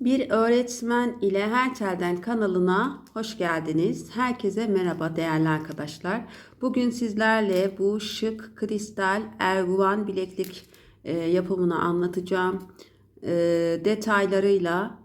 Bir öğretmen ile her telden kanalına hoş geldiniz. Herkese merhaba değerli arkadaşlar. Bugün sizlerle bu şık kristal erguvan bileklik e, yapımını anlatacağım. E, detaylarıyla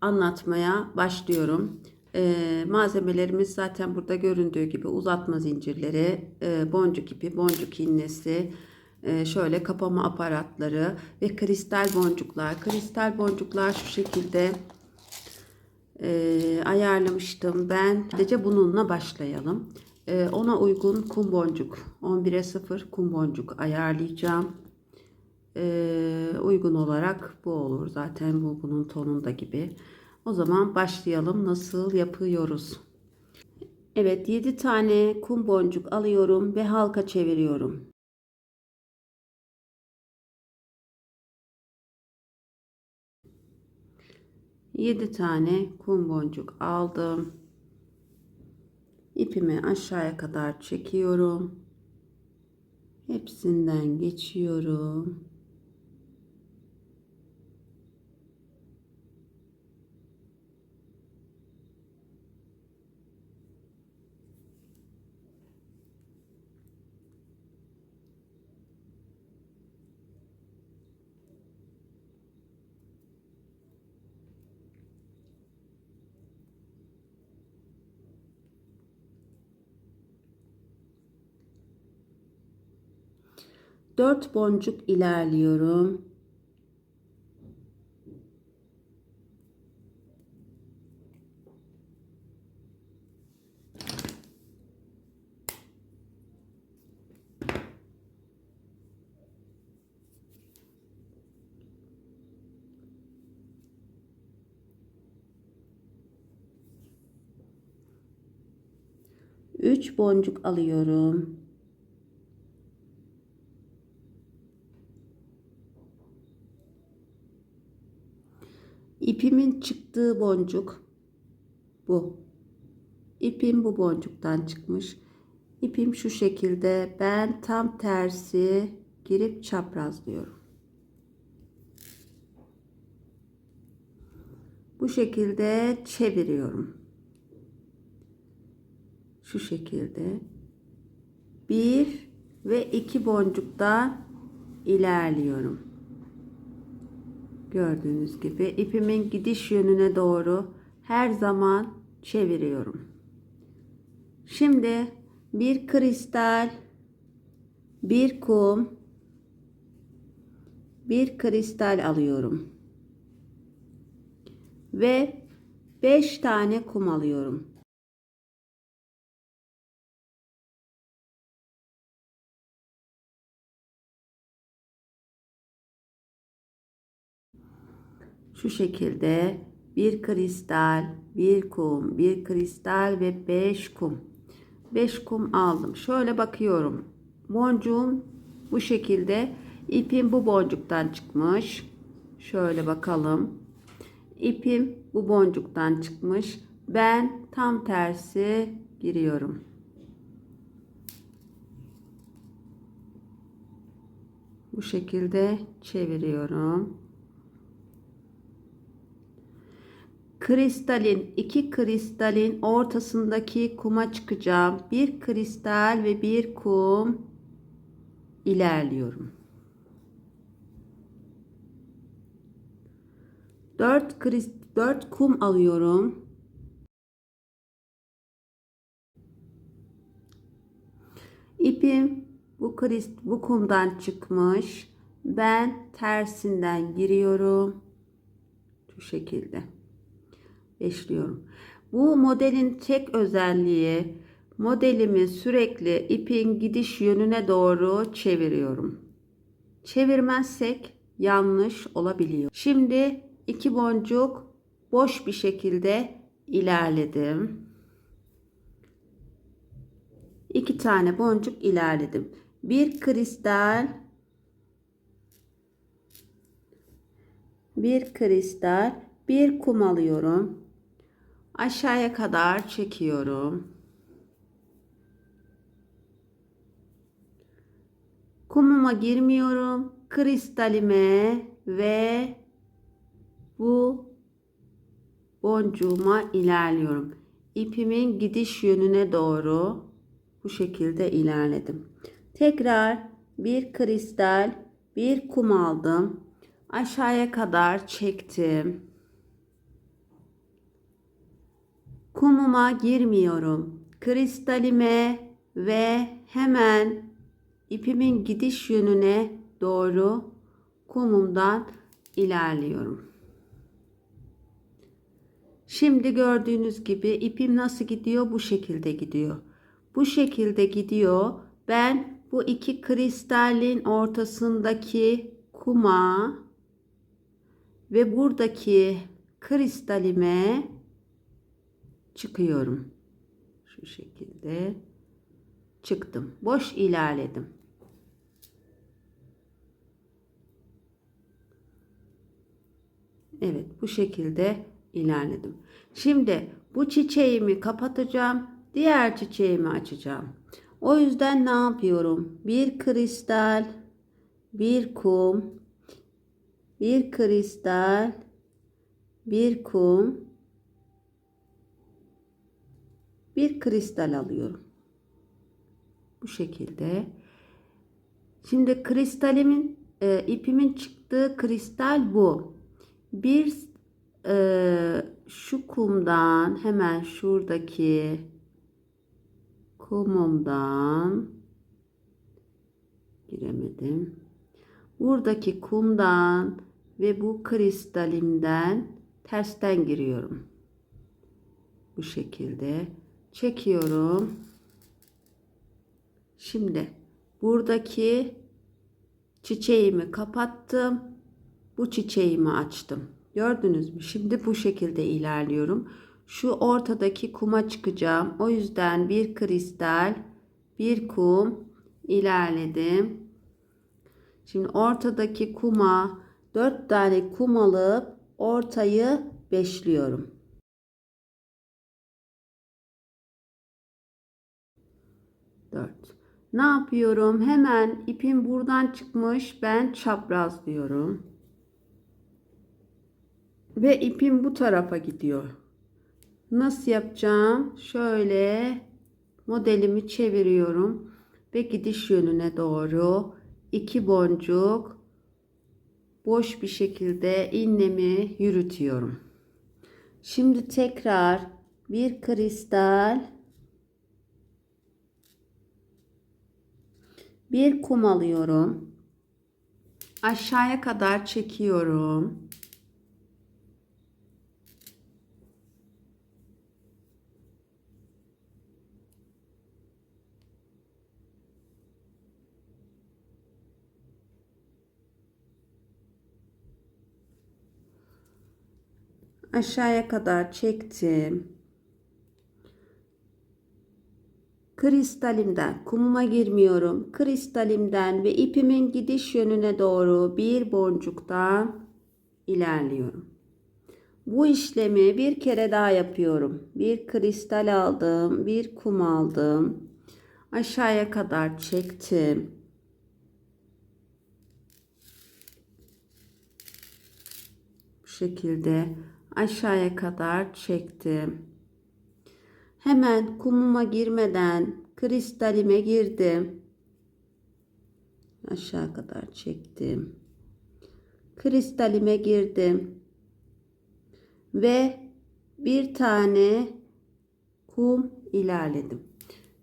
anlatmaya başlıyorum. E, malzemelerimiz zaten burada göründüğü gibi uzatma zincirleri, boncuk ipi, boncuk iğnesi, şöyle kapama aparatları ve kristal boncuklar. Kristal boncuklar şu şekilde e, ayarlamıştım. Ben sadece bununla başlayalım. E, ona uygun kum boncuk 11'e 0 kum boncuk ayarlayacağım. E, uygun olarak bu olur. Zaten bu bunun tonunda gibi. O zaman başlayalım. Nasıl yapıyoruz? Evet 7 tane kum boncuk alıyorum ve halka çeviriyorum. 7 tane kum boncuk aldım. İpimi aşağıya kadar çekiyorum. Hepsinden geçiyorum. Dört boncuk ilerliyorum. Üç boncuk alıyorum. İpimin çıktığı boncuk bu. İpim bu boncuktan çıkmış. İpim şu şekilde. Ben tam tersi girip çaprazlıyorum. Bu şekilde çeviriyorum. Şu şekilde. Bir ve iki boncuktan ilerliyorum. Gördüğünüz gibi ipimin gidiş yönüne doğru her zaman çeviriyorum. Şimdi bir kristal, bir kum, bir kristal alıyorum. Ve 5 tane kum alıyorum. Şu şekilde bir kristal, bir kum, bir kristal ve beş kum. Beş kum aldım. Şöyle bakıyorum. Boncuğum bu şekilde. İpim bu boncuktan çıkmış. Şöyle bakalım. İpim bu boncuktan çıkmış. Ben tam tersi giriyorum. Bu şekilde çeviriyorum. Kristalin iki kristalin ortasındaki kuma çıkacağım. Bir kristal ve bir kum ilerliyorum. Dört, krist, dört kum alıyorum. İpim bu krist bu kumdan çıkmış. Ben tersinden giriyorum. Şu şekilde eşliyorum. Bu modelin tek özelliği modelimi sürekli ipin gidiş yönüne doğru çeviriyorum. Çevirmezsek yanlış olabiliyor. Şimdi iki boncuk boş bir şekilde ilerledim. İki tane boncuk ilerledim. Bir kristal bir kristal bir kum alıyorum aşağıya kadar çekiyorum. Kumuma girmiyorum. Kristalime ve bu boncuğuma ilerliyorum. İpimin gidiş yönüne doğru bu şekilde ilerledim. Tekrar bir kristal, bir kum aldım. Aşağıya kadar çektim. Kumuma girmiyorum. Kristalime ve hemen ipimin gidiş yönüne doğru kumumdan ilerliyorum. Şimdi gördüğünüz gibi ipim nasıl gidiyor? Bu şekilde gidiyor. Bu şekilde gidiyor. Ben bu iki kristalin ortasındaki kuma ve buradaki kristalime çıkıyorum. Şu şekilde çıktım. Boş ilerledim. Evet bu şekilde ilerledim. Şimdi bu çiçeğimi kapatacağım. Diğer çiçeğimi açacağım. O yüzden ne yapıyorum? Bir kristal, bir kum, bir kristal, bir kum, bir kristal alıyorum. Bu şekilde. Şimdi kristalimin e, ipimin çıktığı kristal bu. Bir e, şu kumdan hemen şuradaki kumumdan giremedim. Buradaki kumdan ve bu kristalimden tersten giriyorum. Bu şekilde çekiyorum. Şimdi buradaki çiçeğimi kapattım. Bu çiçeğimi açtım. Gördünüz mü? Şimdi bu şekilde ilerliyorum. Şu ortadaki kuma çıkacağım. O yüzden bir kristal, bir kum ilerledim. Şimdi ortadaki kuma 4 tane kum alıp ortayı beşliyorum. Ne yapıyorum? Hemen ipim buradan çıkmış. Ben çapraz diyorum. Ve ipim bu tarafa gidiyor. Nasıl yapacağım? Şöyle modelimi çeviriyorum ve gidiş yönüne doğru iki boncuk boş bir şekilde iğnemi yürütüyorum. Şimdi tekrar bir kristal bir kum alıyorum. Aşağıya kadar çekiyorum. aşağıya kadar çektim. Kristalimden kumuma girmiyorum. Kristalimden ve ipimin gidiş yönüne doğru bir boncuktan ilerliyorum. Bu işlemi bir kere daha yapıyorum. Bir kristal aldım, bir kum aldım. Aşağıya kadar çektim. Bu şekilde aşağıya kadar çektim. Hemen kumuma girmeden kristalime girdim. Aşağı kadar çektim. Kristalime girdim. Ve bir tane kum ilerledim.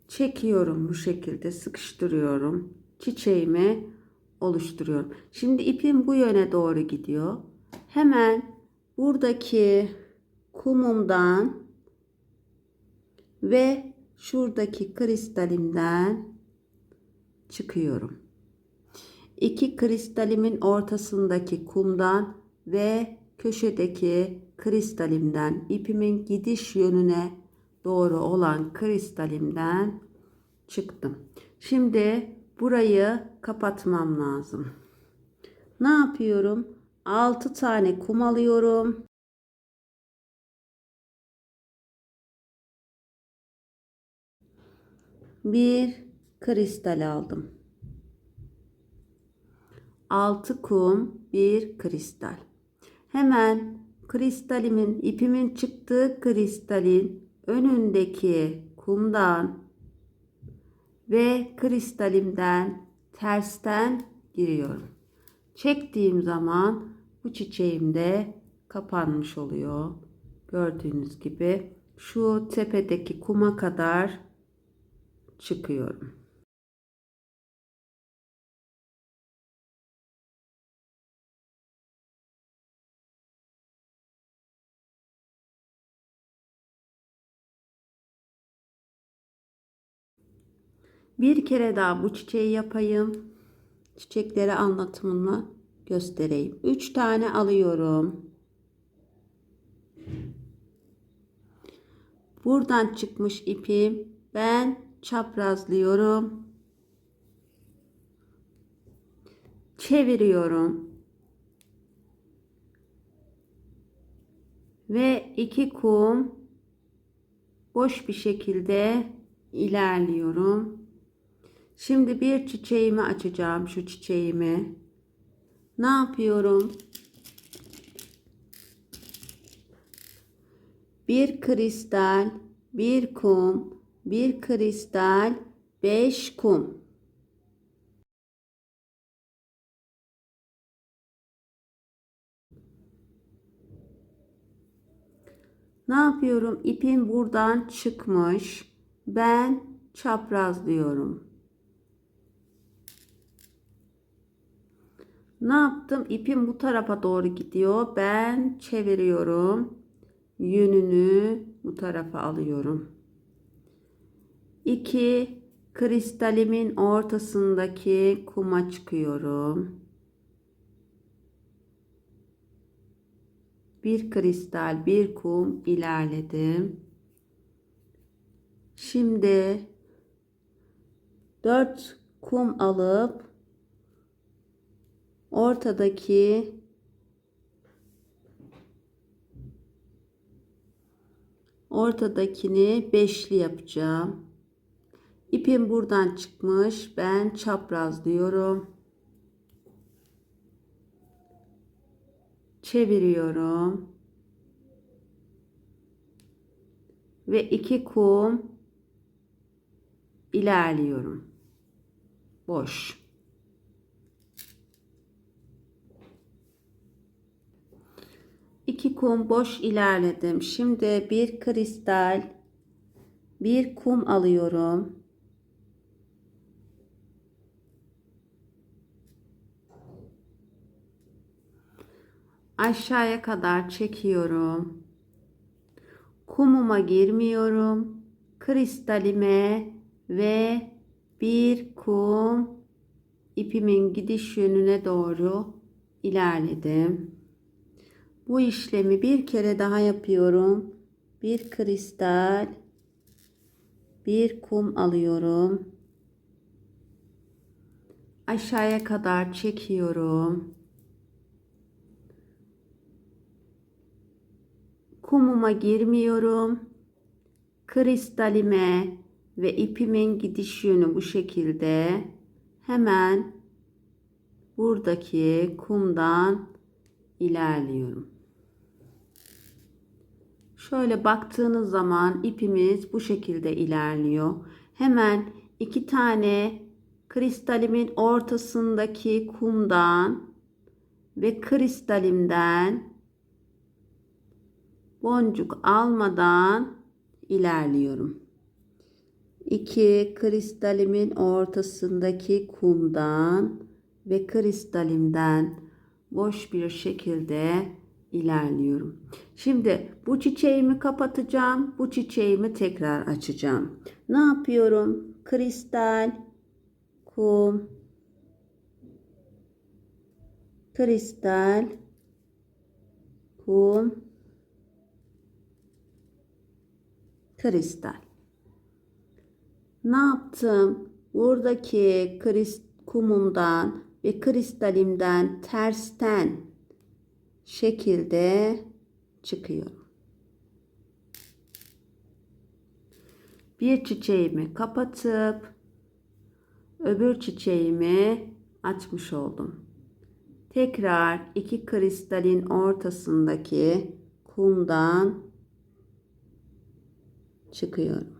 Çekiyorum bu şekilde sıkıştırıyorum. Çiçeğimi oluşturuyorum. Şimdi ipim bu yöne doğru gidiyor. Hemen buradaki kumumdan ve şuradaki kristalimden çıkıyorum. İki kristalimin ortasındaki kumdan ve köşedeki kristalimden ipimin gidiş yönüne doğru olan kristalimden çıktım. Şimdi burayı kapatmam lazım. Ne yapıyorum? 6 tane kum alıyorum. Bir kristal aldım. 6 kum, bir kristal. Hemen kristalimin, ipimin çıktığı kristalin önündeki kumdan ve kristalimden tersten giriyorum. Çektiğim zaman bu çiçeğim de kapanmış oluyor. Gördüğünüz gibi şu tepedeki kuma kadar çıkıyorum. Bir kere daha bu çiçeği yapayım. Çiçekleri anlatımını göstereyim. 3 tane alıyorum. Buradan çıkmış ipim ben çaprazlıyorum. Çeviriyorum. Ve iki kum boş bir şekilde ilerliyorum. Şimdi bir çiçeğimi açacağım şu çiçeğimi. Ne yapıyorum? Bir kristal, bir kum, bir kristal, beş kum. Ne yapıyorum? İpim buradan çıkmış. Ben çaprazlıyorum. Ne yaptım? İpim bu tarafa doğru gidiyor. Ben çeviriyorum. Yönünü bu tarafa alıyorum. 2 kristalimin ortasındaki kuma çıkıyorum. Bir kristal, bir kum ilerledim. Şimdi 4 kum alıp ortadaki ortadakini beşli yapacağım. İpim buradan çıkmış. Ben çaprazlıyorum. Çeviriyorum. Ve iki kum ilerliyorum. Boş. İki kum boş ilerledim. Şimdi bir kristal, bir kum alıyorum. Aşağıya kadar çekiyorum. Kumuma girmiyorum. Kristalime ve bir kum ipimin gidiş yönüne doğru ilerledim. Bu işlemi bir kere daha yapıyorum. Bir kristal, bir kum alıyorum. Aşağıya kadar çekiyorum. Kumuma girmiyorum. Kristalime ve ipimin gidiş yönü bu şekilde. Hemen buradaki kumdan ilerliyorum. Şöyle baktığınız zaman ipimiz bu şekilde ilerliyor. Hemen iki tane kristalimin ortasındaki kumdan ve kristalimden boncuk almadan ilerliyorum. İki kristalimin ortasındaki kumdan ve kristalimden boş bir şekilde ilerliyorum. Şimdi bu çiçeğimi kapatacağım. Bu çiçeğimi tekrar açacağım. Ne yapıyorum? Kristal, kum, kristal, kum, kristal. Ne yaptım? Buradaki krist kumumdan ve kristalimden tersten şekilde çıkıyor. Bir çiçeğimi kapatıp öbür çiçeğimi açmış oldum. Tekrar iki kristalin ortasındaki kumdan çıkıyorum.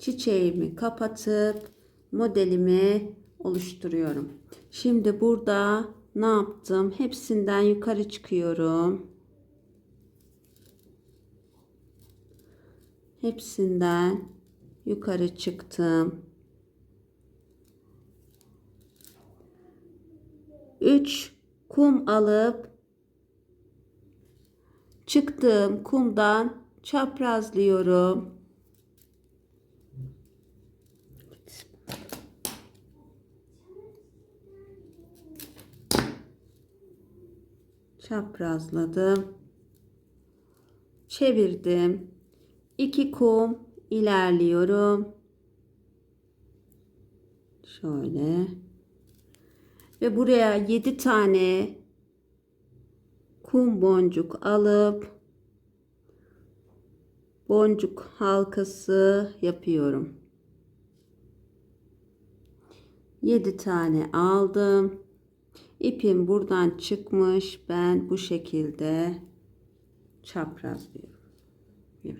Çiçeğimi kapatıp modelimi oluşturuyorum. Şimdi burada ne yaptım? Hepsinden yukarı çıkıyorum. Hepsinden yukarı çıktım. 3 kum alıp çıktığım kumdan çaprazlıyorum. Çaprazladım. Çevirdim. 2 kum ilerliyorum. Şöyle. Ve buraya 7 tane kum boncuk alıp boncuk halkası yapıyorum. 7 tane aldım. İpim buradan çıkmış. Ben bu şekilde çaprazlıyorum. Evet.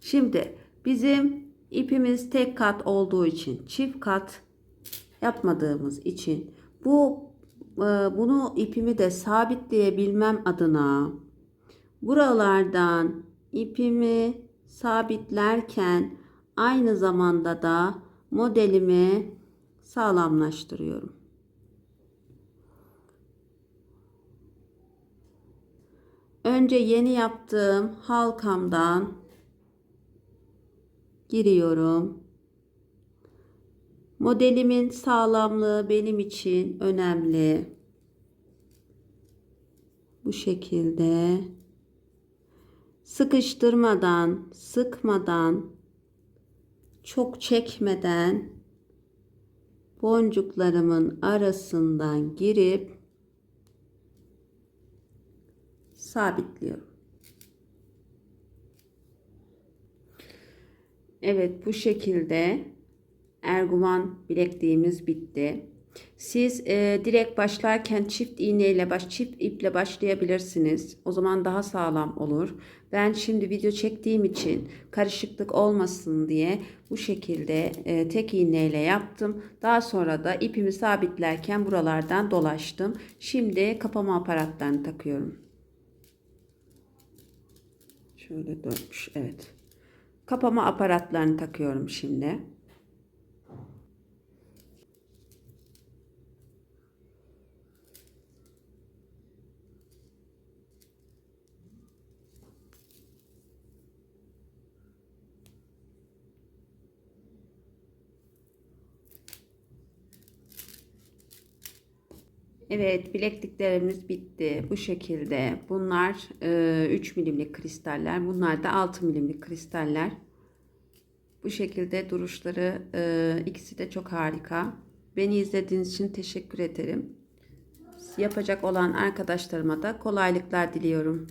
Şimdi bizim ipimiz tek kat olduğu için çift kat yapmadığımız için bu e, bunu ipimi de sabitleyebilmem adına buralardan ipimi sabitlerken aynı zamanda da modelimi sağlamlaştırıyorum. Önce yeni yaptığım halkamdan giriyorum. Modelimin sağlamlığı benim için önemli. Bu şekilde sıkıştırmadan, sıkmadan, çok çekmeden boncuklarımın arasından girip sabitliyorum. Evet bu şekilde erguvan bilekliğimiz bitti. Siz e, direkt başlarken çift iğneyle baş çift iple başlayabilirsiniz. O zaman daha sağlam olur. Ben şimdi video çektiğim için karışıklık olmasın diye bu şekilde e, tek iğneyle yaptım. Daha sonra da ipimi sabitlerken buralardan dolaştım. Şimdi kapama aparatlarını takıyorum. Şöyle dönmüş. Evet. Kapama aparatlarını takıyorum şimdi. Evet bilekliklerimiz bitti. Bu şekilde. Bunlar e, 3 milimlik kristaller. Bunlar da 6 milimlik kristaller. Bu şekilde duruşları e, ikisi de çok harika. Beni izlediğiniz için teşekkür ederim. Yapacak olan arkadaşlarıma da kolaylıklar diliyorum.